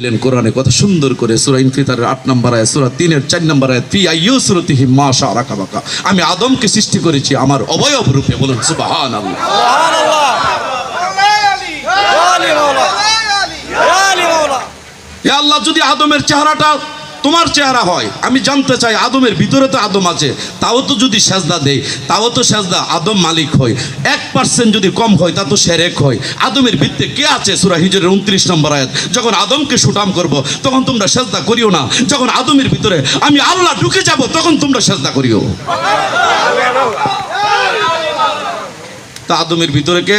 দিলেন কোরআনে কত সুন্দর করে সুরা ইনফিতার আট নম্বর আয় সুরা তিনের চার নম্বর আয় ফি আইয়ুসরতিহি মা শারাকা বাকা। আমি আদমকে সৃষ্টি করেছি আমার অবয়ব রূপে বলুন সুবহানাল্লাহ। এ আল্লাহ যদি আদমের চেহারাটা তোমার চেহারা হয়, আমি জানতে চাই আদমের ভিতরে তো আদম আছে, তাও তো যদি সেজদা দেয় তাও তো সেজদা আদম মালিক হয়। এক পার্সেন্ট যদি কম হয়, তা তো সেরেক হয়। আদমের ভিত্তে কে আছে? সুরা হিজরের উনত্রিশ নম্বর আয়াত। যখন আদমকে সুটাম করব, তখন তোমরা সেজদা করিও না। যখন আদমের ভিতরে আমি আল্লাহ ঢুকে যাব, তখন তোমরা সেজদা করিও। তা আদমের ভিতরে কে?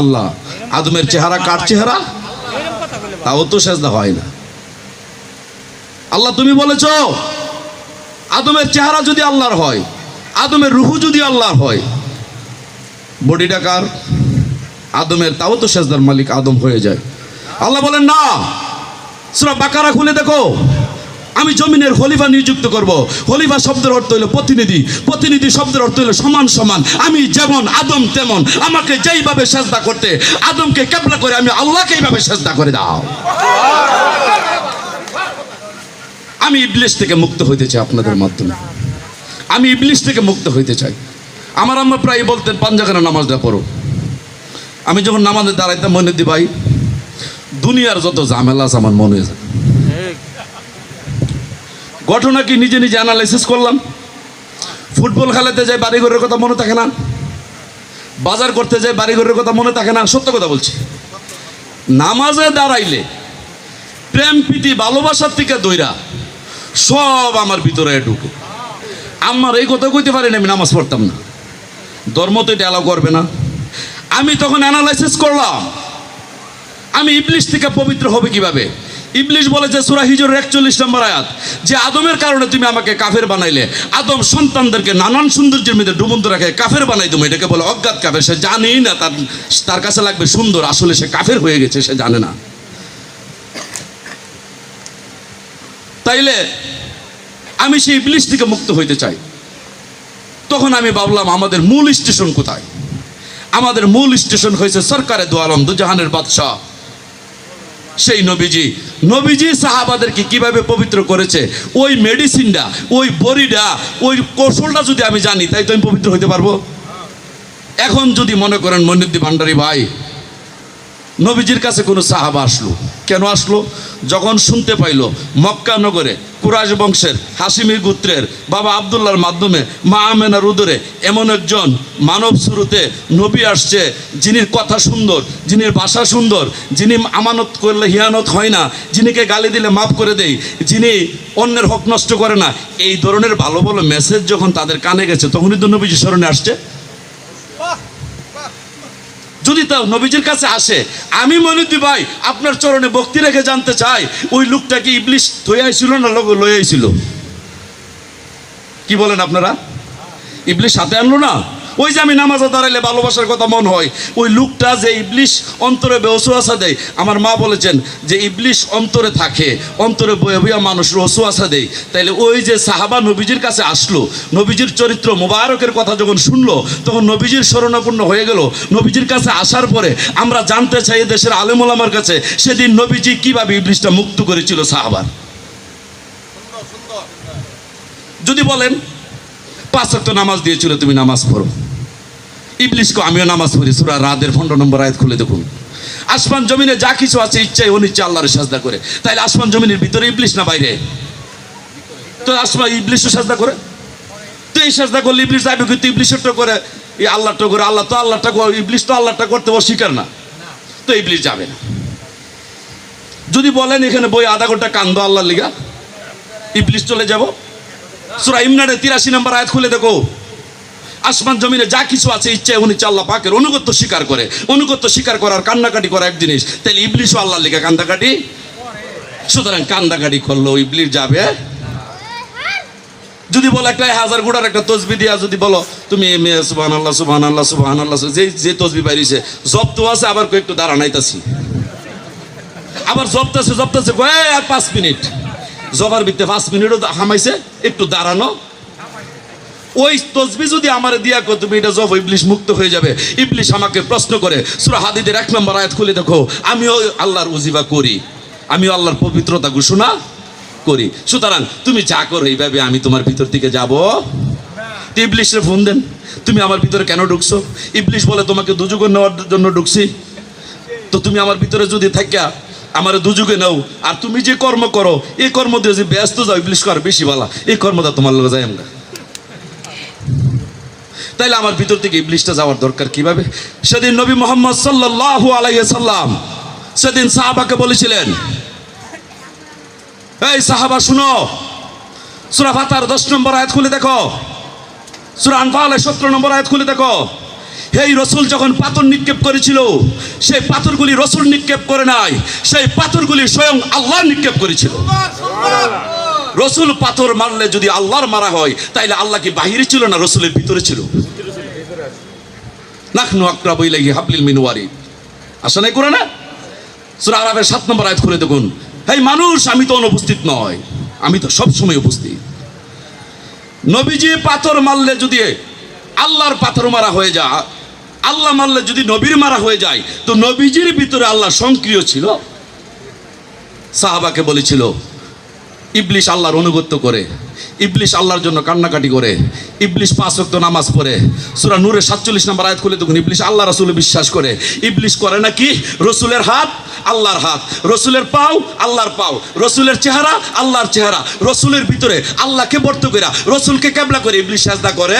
আল্লাহ। আদমের চেহারা কার চেহারা? তাও তো সেজদা হয় না। আল্লাহ তুমি বলেছ? আদমের চেহারা যদি আল্লাহর হয়, আদমের রুহু যদি আল্লাহর হয়, বডিটা কার? আদমের, তাও তো সেজদার মালিক আদম হয়ে যায়। আল্লাহ বলেন, না, সুরা বাকারা খুলে দেখো। আমি জমিনের হলিফা নিযুক্ত করব। হলিফা শব্দের অর্থ হলো প্রতিনিধি। প্রতিনিধি শব্দের অর্থ হলো সমান সমান। আমি যেমন, আদম তেমন। আমাকে যেইভাবে সেজদা করতে, আদমকে কেবলা করে আমি আল্লাহকে এইভাবে সেজদা করে দাও। আমি ইবলিশ থেকে মুক্ত হইতে চাই আপনাদের মাধ্যমে। আমি ইবলিশ থেকে মুক্ত হইতে চাই। আমার আম্মা প্রায় বলতেন, পাঞ্জাখানা নামাজটা পড়ো। আমি যখন নামাজে দাঁড়াইতাম, মনে দি ভাই, দুনিয়ার যত ঝামেলা আছে, আমার মনে যায় ঘটনা কি নিজে নিজে অ্যানালাইসিস করলাম। ফুটবল খেলাতে যাই, বাড়িঘরের কথা মনে থাকে না। বাজার করতে যাই, বাড়িঘরের কথা মনে থাকে না। সত্য কথা বলছি। নামাজে দাঁড়াইলে প্রেম প্রীতি ভালোবাসার থেকে দইরা সব আমার ভিতরে ঢুকে। আমার এই কথা কইতে পারি না আমি নামাজ পড়তাম না। ধর্ম তো এটা অ্যালাউ করবে না। আমি তখন অ্যানালাইসিস করলাম, আমি ইবলিশ থেকে পবিত্র হবে কীভাবে? ইবলিশ বলেছে সুরা হিজর একচল্লিশ নম্বর আয়াত, যে আদমের কারণে তুমি আমাকে কাফের বানাইলে, আদম সন্তানদেরকে নানান সৌন্দর্যের মধ্যে ডুবন্ত রাখে কাফের বানাই তুমি এটাকে বলে অজ্ঞাত কাফের, সে জানেই না তার তার কাছে লাগবে সুন্দর, আসলে সে কাফের হয়ে গেছে, সে জানে না। তাইলে আমি সেই ইবলিশ থেকে মুক্ত হইতে চাই। তখন আমি ভাবলাম, আমাদের মূল স্টেশন কোথায়? আমাদের মূল স্টেশন হয়েছে সরকারে দু আলম, দুজাহানের বাদশাহ। সেই নবীজি নবীজি সাহাবাদেরকে কীভাবে পবিত্র করেছে? ওই মেডিসিনটা, ওই বড়িটা, ওই কৌশলটা যদি আমি জানি তাই তো আমি পবিত্র হইতে পারব। এখন যদি মনে করেন মনিদ্দি ভান্ডারী ভাই নবীজির কাছে কোনো সাহাবা আসলো। কেন আসলো? যখন শুনতে পাইলো মক্কা নগরে কুরাজ বংশের হাসিমি গোত্রের বাবা আবদুল্লাহর মাধ্যমে মা আমেনার উদরে এমন একজন মানব শুরুতে নবী আসছে যিনি কথা সুন্দর যিনি ভাষা সুন্দর, যিনি আমানত করলে হিয়ানত হয় না, যিনিকে গালি দিলে মাফ করে দেয় যিনি অন্যের হক নষ্ট করে না, এই ধরনের ভালো ভালো মেসেজ যখন তাদের কানে গেছে, তখনই তো নবীজি স্মরণে আসছে। যদি তাও নবীজির কাছে আসে, আমি মনিদি ভাই, আপনার চরণে ভক্তি রেখে জানতে চাই, ওই লোকটা কি ইবলিশ থইয়াইছিল না লোক লইয়াইছিল কি বলেন আপনারা? ইবলিশ সাথে আনলো না? ওই যে আমি নামাজে দাঁড়াইলে ভালোবাসার কথা মন হয় ওই লোকটা যে ইবলিশ অন্তরে বেওসুয়াশা দেয় আমার মা বলেছেন যে ইবলিশ অন্তরে থাকে অন্তরে বয়ে বইয়া মানুষের ওসুয়াশা দেয়। তাইলে ওই যে সাহাবা নবীজির কাছে আসলো নবীজির চরিত্র মোবারকের কথা যখন শুনলো তখন নবীজির শরণাপন্ন হয়ে গেল। নবীজির কাছে আসার পরে আমরা জানতে চাই দেশের আলেমুলামার কাছে সেদিন নবীজি কীভাবে ইবলিশটা মুক্ত করেছিল সাহাবার। যদি বলেন পাঁচ ওয়াক্ত নামাজ দিয়েছিল, তুমি নামাজ পড়ো। ইবলিশকে আমিও নামাজ পড়ি, সুরা রাদের ফন্ড নম্বর আয়াত খুলে দেখুন। আসমান জমিনে যা কিছু আছে ইচ্ছাই অনিচ্ছা আল্লাহর সাজদা করে। তাইলে আসমান জমিনের ভিতরে ইবলিশ না বাইরে? তো আসমান ইবলিশও সাজদা করে? তো এই সাজদা করলে ইবলিশ যাবে কিন্তু ইবলিশেরটা করে, এই আল্লাহটা করে, আল্লাহ তো আল্লাহটা ইবলিশ তো আল্লাহটা করতে অস্বীকার না। তো ইবলিশ যাবে না। যদি বলেন এখানে বই আধা ঘণ্টা কান্দো আল্লাহর লিগা, ইবলিশ চলে যাব। সুরা ইমনানের তিরাশি নম্বর আয়াত খুলে দেখো। আসমান জমিনে যা কিছু আছে, ইচ্ছে, উনি আল্লাহ পাকের অনুগত্য স্বীকার করে। অনুগত্য স্বীকার করার কান্নাকাটি করা এক জিনিস। তাহলে ইবলিশও আল্লাহর লিগা কান্দাকাটি সুতরাং কান্দাকাটি করল ইবলিশ যাবে। যদি বলো একটা হাজার গোড়ার একটা তসবি দিয়া যদি বলো, তুমি সুবাহ আল্লাহ সুবাহ আল্লাহ সুবাহ আল্লাহ যে যে তসবি বাইরিছে জব তো আছে, আবার একটু দাঁড়ানাইতাছি আবার জবতাছে জবতাছে কয়ে আর পাঁচ মিনিট। জবার ভিতরে পাঁচ মিনিটও হামাইছে একটু দাঁড়ানো। ওই তসবি যদি আমার দিয়া কো তুমি এটা জব ইবলিশ মুক্ত হয়ে যাবে। ইবলিশ আমাকে প্রশ্ন করে সুরা হাদিদের এক নম্বর আয়াত খুলে দেখো আমিও আল্লাহর উজিবা করি আমি আল্লাহর পবিত্রতা ঘোষণা করি। সুতরাং তুমি যা করো এইভাবে আমি তোমার ভিতর থেকে যাব। তো ইবলিশে ফোন দেন তুমি আমার ভিতরে কেন ঢুকছো? ইবলিশ বলে তোমাকে দুযুগে নেওয়ার জন্য ঢুকছি। তো তুমি আমার ভিতরে যদি থাকিয়া আমার দুযুগে নাও। আর তুমি যে কর্ম করো, এই কর্ম দিয়ে যে ব্যস্ত যাও, ইবলিশ কর, বেশি ভালো এই কর্মটা তোমার লোক যাই আমরা। তাইলে আমার ভিতর থেকে ইবলিশটা যাওয়ার দরকার কীভাবে? সেদিন নবী মোহাম্মদ সাল্লাল্লাহু আলাইহি সাল্লাম সেদিন সাহাবাকে বলেছিলেন, এই সাহাবা, শুনো। সূরা ফাতার 10 নম্বর আয়াত খুলে দেখো। সূরা আনফালের 17 নম্বর আয়াত খুলে দেখো। এই রসুল যখন পাথর নিক্ষেপ করেছিল, সেই পাথরগুলি রসুল নিক্ষেপ করে নাই, সেই পাথরগুলি স্বয়ং আল্লাহ নিক্ষেপ করেছিল। রসুল পাথর মারলে যদি আল্লাহর মারা হয়, তাইলে আল্লাহ কি বাহিরে ছিল না রসুলের ভিতরে ছিল? নাখনু আকরাবু ইলাইহি হাবলিল মিন ওয়ারিদ আসে নাই করে না সূরা আরাফের 7 নম্বর আয়াত খুলে দেখুন। এই মানুষ, আমি তো অনুপস্থিত নয়, আমি তো সব সময় উপস্থিত। নবীজি পাথর মারলে যদি আল্লাহর পাথর মারা হয়ে যা, আল্লাহ মারলে যদি নবীর মারা হয়ে যায়, তো নবীজির ভিতরে আল্লাহ সক্রিয় ছিল। সাহাবাকে বলেছিল, ইবলিশ আল্লাহর অনুগত্য করে, ইবলিশ আল্লাহর জন্য কান্নাকাটি করে, ইবলিশ পাঁচ ওয়াক্ত নামাজ পড়ে। সুরা নূরের সাতচল্লিশ নম্বর আয়াত খুলে দেখুন, ইবলিশ আল্লাহ রাসূলে বিশ্বাস করে। ইবলিশ করে নাকি? রসুলের হাত, আল্লাহর হাত। রসুলের পাও, আল্লাহর পাও। রসুলের চেহারা, আল্লাহর চেহারা। রসুলের ভিতরে আল্লাহকে বর্ত করে রসুলকে কেবলা করে ইবলিশ সাজদা করে।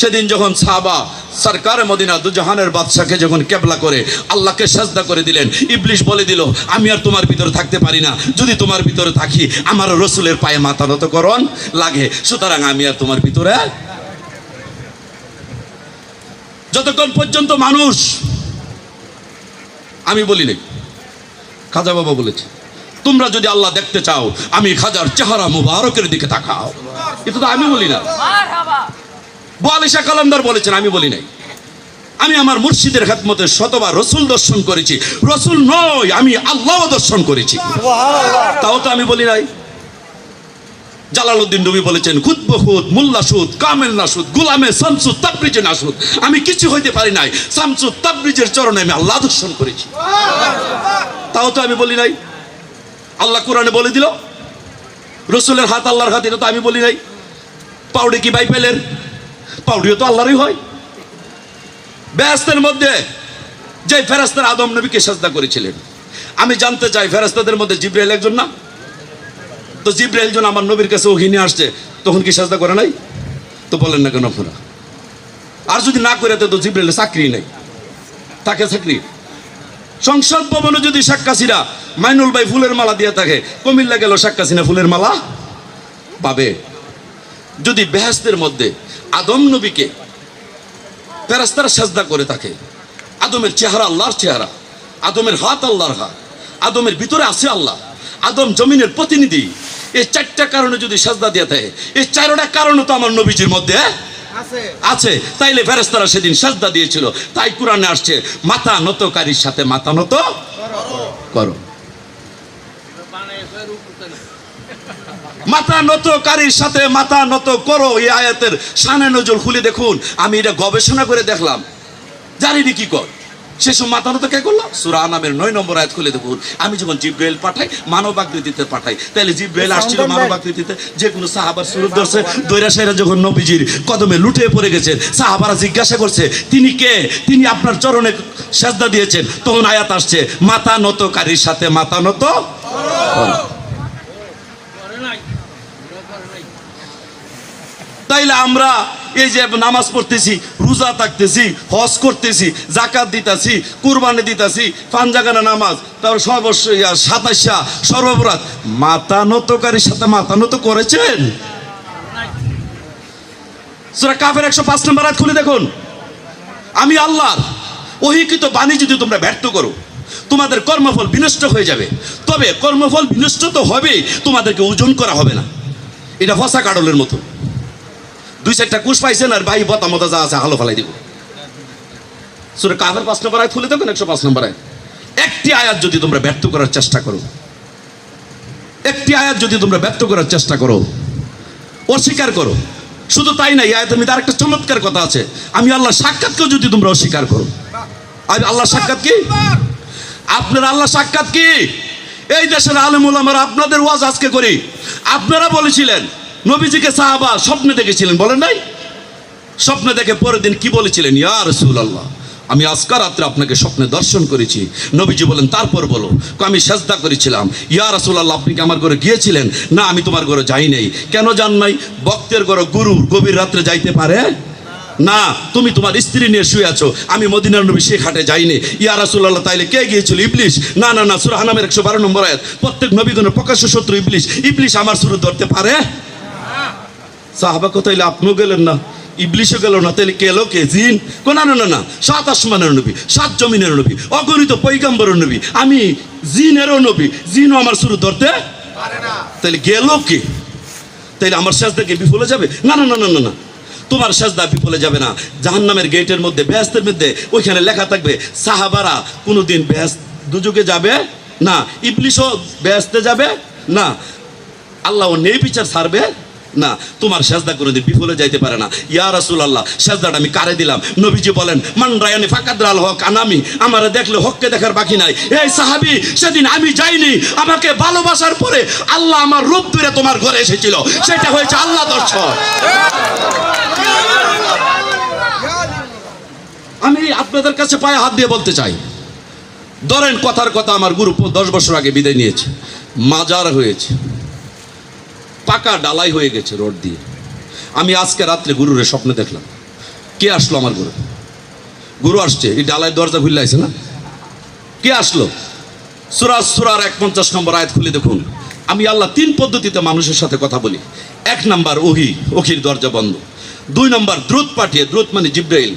সেদিন যখন সাহাবা সরকার মদিনা দুজাহানের বাদশাকে যখন কেবলা করে আল্লাহকে সাজদা করে দিলেন, ইবলিশ বলে দিল, আমি আর তোমার ভিতরে থাকতে পারি না। যদি তোমার ভিতরে থাকি, আমার রসুলের পায়ে মাথা নত করণ লাগে। সুতরাং আমি আর তোমার ভিতরে যতক্ষণ পর্যন্ত মানুষ আমি বলি নাই। খাজা বাবা বলেছে, তোমরা যদি আল্লাহ দেখতে চাও, আমি খাজার চেহারা মুবারকের দিকে তাকাও। এটা তো আমি বলি না। বোয়ালিশা কালান্দার বলেছেন আমি বলি নাই। আমি আমার মুর্শিদের খাতমতে শতবার রসুল দর্শন করেছি। রসুল নয় আমি আল্লাহ দর্শন করেছি। তাও তো আমি বলি নাই। জালালউদ্দিন নবী বলেছেন খুদ বহুদ মোল্লা সুদ কামেল নাসুদ গুলামে শামসুদ তাবরিজে নাসুদ আমি কিছু হইতে পারি নাই। শামসুদ তাবরিজের চরণে আমি আল্লাহ দর্শন করেছি। তাও তো আমি বলি নাই। আল্লাহ কোরআনে বলে দিল রসুলের হাত আল্লাহর হাত এটা তো আমি বলি নাই। পাউডি কি বাইবেলের পাউডিও তো আল্লাহরই হয়। ব্যস্তের মধ্যে যে ফেরাস্তার আদম নবীকে সাজদা করেছিলেন। আমি জানতে চাই ফেরাস্তাদের মধ্যে জিব্রাইল একজন না? তো জিব্রাইল জন আমার নবীর কাছে ওহিনী আসছে, তখন কি সাজদা করে নাই? তো বলেন না কেন আপনারা? আর যদি না করে, তো জিব্রাইলের চাকরি নেই। তাকে চাকরি? সংসদ ভবনে যদি শাক্কাসিরা মাইনুল ভাই ফুলের মালা দিয়ে থাকে, কমিল্লা গেল শাক্কাসিনা ফুলের মালা? পাবে। যদি বেহেস্তের মধ্যে আদম নবীকে ফেরাস্তারা সাজদা করে থাকে। আদমের চেহারা আল্লাহর চেহারা আদমের হাত আল্লাহর হাত আদমের ভিতরে আছে আল্লাহ আদম জমিনের প্রতিনিধি। এই চারটা কারণে যদি সাজদা দিয়ে থাকে এই চারোটা কারণে তো আমার নবীজির মধ্যে আছে। তাইলে ফেরেস্তারা সেদিন সাজদা দিয়েছিল তাই কোরআনে আসছে মাথা নতকারীর সাথে মাথা নত করো। মাথা নত নতকারীর সাথে মাথা নত করো এই আয়াতের সানে নজর খুলে দেখুন। আমি এটা গবেষণা করে দেখলাম। জানিনি কি কর। সেসব মাথা নত কে করল? সুরা নামের নয় নম্বর আয়াত খুলে দেখুন। আমি যখন জীব জিব্রাইল পাঠাই মানব আকৃতিতে পাঠাই। তাহলে জীব জিব্রাইল আসছিল মানব আকৃতিতে। যে কোনো সাহাবার সুরত ধরছে। দৈরা সাইরা যখন নবীজির কদমে লুটে পড়ে গেছেন সাহাবারা জিজ্ঞাসা করছে তিনি কে? তিনি আপনার চরণে সাজদা দিয়েছেন? তখন আয়াত আসছে মাথা নত নতকারীর সাথে মাথা নত করো। তাইলে আমরা এই যে নামাজ পড়তেছি, রোজা থাকতেছি, হজ করতেছি জাকাত দিতাছি, কুরবানি দিতাছি, পাঞ্জাগানা নামাজ, তারপর সর্বস্ব সাতাশা সর্বপরাধ মাথা নতকারীর সাথে মাথা নত করেছেন? সুরা কাফের একশো পাঁচ নম্বর আয়াত খুলে দেখুন। আমি আল্লাহ অহিকৃত বাণী যদি তোমরা ব্যর্থ করো, তোমাদের কর্মফল বিনষ্ট হয়ে যাবে। তবে কর্মফল বিনষ্ট তো হবে তোমাদেরকে ওজন করা হবে না। এটা ফসা কাডলের মতো। দুই চারটা কুশ পাইছেন আর ভাই বতা মতা যা আছে, হালো ফালাই দিব। সুরে কাফের পাঁচ নম্বর আয়াত খুলে দেখুন, একশো পাঁচ নম্বর আয়াত। একটি আয়াত যদি তোমরা ব্যর্থ করার চেষ্টা করো, একটি আয়াত যদি তোমরা ব্যর্থ করার চেষ্টা করো, অস্বীকার করো। শুধু তাই না, এই আয়াতের মধ্যে আরেকটা চমৎকার কথা আছে। আমি আল্লাহ সাক্ষাৎকেও যদি তোমরা অস্বীকার করো। আর আল্লাহ সাক্ষাৎ কি? আপনার আল্লাহ সাক্ষাৎ কি? এই দেশের আলমুল আমার আপনাদের ওয়াজ আজকে করি। আপনারা বলেছিলেন নবীজিকে সাহাবা স্বপ্নে দেখেছিলেন, বলেন নাই? স্বপ্নে দেখে পরের দিন কি বলেছিলেন? ইয়া রসুল আল্লাহ আমি আজকা রাত্রে আপনাকে স্বপ্নে দর্শন করেছি। নবীজি বলেন, তারপর বলো। আমি সেজদা করেছিলাম। ইয়া রসুল আল্লাহ আপনি কি আমার ঘরে গিয়েছিলেন? না, আমি তোমার ঘরে যাই নাই। কেন জান নাই? ভক্তের ঘরে গুরু গভীর রাত্রে যাইতে পারে? না, তুমি তোমার স্ত্রী নিয়ে শুয়ে আছো। আমি মদিনার নবী শেখ হাটে যাইনি। ইয়া রাসুল্লাহ তাইলে কে গিয়েছিল? ইবলিশ? না না না সুরাহ নামের একশো বারো নম্বর আয়াত। প্রত্যেক নবীগণের প্রকাশ্য শত্রু ইবলিশ। ইবলিশ আমার সুর ধরতে পারে? সাহাবা কোথাইলে আপনিও গেলেন না, ইবলিশও গেল না তাহলে কে এলো কে জিন? কো না না সাত আসমানের নবী, সাত জমিনের নবী, অগণিত পৈগম্বরের নবী, আমি জিনেরও নবী, জিনও আমার শুরু ধরতে তাহলে গেল কে? তাইলে আমার সেজদা কি বিফলে যাবে? না না না না না না, তোমার সেজদা বিফলে যাবে না। জাহান্নামের গেটের মধ্যে, ব্যস্তের মধ্যে, ওইখানে লেখা থাকবে, সাহাবারা কোনোদিন বেহেস্ত দুযুগে যাবে না, ইবলিশও বেহেস্তে যাবে না, আল্লাহ নেই বিচার ছাড়বে না, তোমার সেজদা করে দিন বিফলে যাইতে পারে না। ইয়া রাসুল আল্লাহ সেজদাটা আমি কারে দিলাম? নবীজি বলেন, মান রায়ানি ফাকাদ্রাল হক, আনামি, আমারে দেখলে হককে দেখার বাকি নাই। এই সাহাবি, সেদিন আমি যাইনি, আমাকে ভালোবাসার পরে আল্লাহ আমার রূপ ধরে তোমার ঘরে এসেছিল। সেটা হয়েছে আল্লাহ দর্শন। আমি আপনাদের কাছে পায়ে হাত দিয়ে বলতে চাই। ধরেন কথার কথা আমার গুরু দশ বছর আগে বিদায় নিয়েছে। মাজার হয়েছে। পাকা ডালাই হয়ে গেছে রোড দিয়ে। আমি আজকে রাত্রে গুরুরে স্বপ্নে দেখলাম। কে আসলো আমার গুরু? গুরু আসছে, এই ডালাই দরজা খুললে আছে না? কে আসলো? সুরাজ সুরার এক পঞ্চাশ নম্বর আয়াত খুলে দেখুন। আমি আল্লাহ তিন পদ্ধতিতে মানুষের সাথে কথা বলি। এক নাম্বার ওহি ওহির দরজা বন্ধ। দুই নাম্বার দ্রুত পাঠিয়ে, দ্রুত মানে জিব্রাইল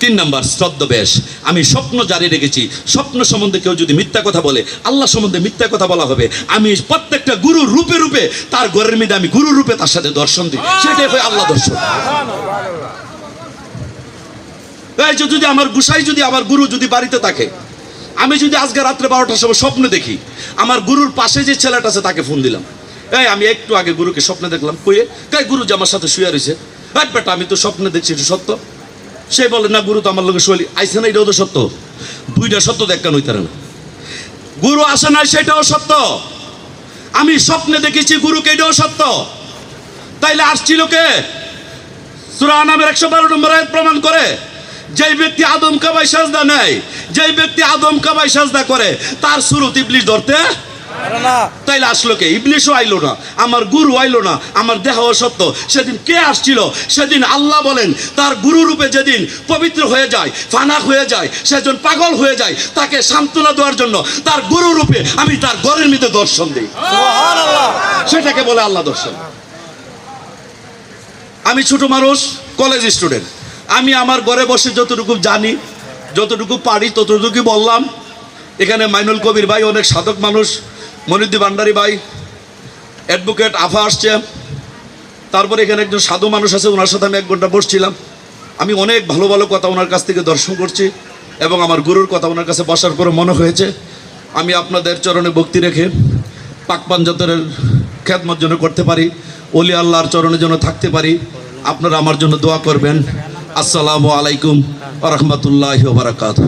তিন নাম্বার শ্রদ্ধবেশ আমি স্বপ্ন জারি রেখেছি। স্বপ্ন সম্বন্ধে কেউ যদি মিথ্যা কথা বলে, আল্লাহ সম্বন্ধে মিথ্যা কথা বলা হবে। আমি প্রত্যেকটা গুরু রূপে রূপে, তার ঘরের মধ্যে আমি গুরু রূপে তার সাথে দর্শন দিই। সেটাই হয় আল্লাহ দর্শন। যদি আমার গুসাই, যদি আমার গুরু যদি বাড়িতে থাকে, আমি যদি আজকে রাত্রে বারোটার সময় স্বপ্ন দেখি, আমার গুরুর পাশে যে ছেলেটা আছে তাকে ফোন দিলাম। এই আমি একটু আগে গুরুকে স্বপ্নে দেখলাম। কইয়ে কাই, গুরু যে আমার সাথে শুয়ে রয়েছে। আমি তো স্বপ্নে দেখছি, এটা সত্য? সে বলে, না গুরু, তো আমার লোকের শৈলী আইসে না, এটাও তো সত্য। দুইটা সত্য দেখান হইতারে না। গুরু আসে নাই, সেটাও সত্য। আমি স্বপ্নে দেখেছি গুরুকে, এটাও সত্য। তাইলে আসছিল কে? সুরা নামের একশো বারো নম্বর প্রমাণ করে, যেই ব্যক্তি আদম কাবাই সাজদা নেয়, যেই ব্যক্তি আদম কাবাই সাজদা করে, তার শুরু ইবলিশ ধরতে তাইলে আসলো কে? ইবলিশও আইলো না। আমার গুরু আইলো না। আমার দেহ সত্য সেদিন কে আসছিল? সেদিন আল্লাহ বলেন তার গুরু রূপে যেদিন পবিত্র হয়ে যায় ফানাক হয়ে যায় সেজন পাগল হয়ে যায় তাকে সান্ত্বনা দেওয়ার জন্য তার গুরু রূপে আমি তার ঘরের মধ্যে দর্শন দিই। সেটাকে বলে আল্লাহ দর্শন। আমি ছোট মানুষ কলেজ স্টুডেন্ট আমি আমার ঘরে বসে যতটুকু জানি যতটুকু পারি ততটুকু বললাম। এখানে মাইনুল কবির ভাই অনেক সাধক মানুষ। মনিদ্দি ভান্ডারি ভাই অ্যাডভোকেট আফা আসছে। তারপরে এখানে একজন সাধু মানুষ আছে, ওনার সাথে আমি এক ঘণ্টা বসছিলাম। আমি অনেক ভালো ভালো কথা ওনার কাছ থেকে দর্শন করছি এবং আমার গুরুর কথা ওনার কাছে বসার পরে মনে হয়েছে। আমি আপনাদের চরণে ভক্তি রেখে পাক পাঞ্জাতের খ্যাতমত জন্য করতে পারি অলি আল্লাহর চরণের জন্য থাকতে পারি, আপনারা আমার জন্য দোয়া করবেন। আসসালামু আলাইকুম রহমতুল্লাহ বারাকাত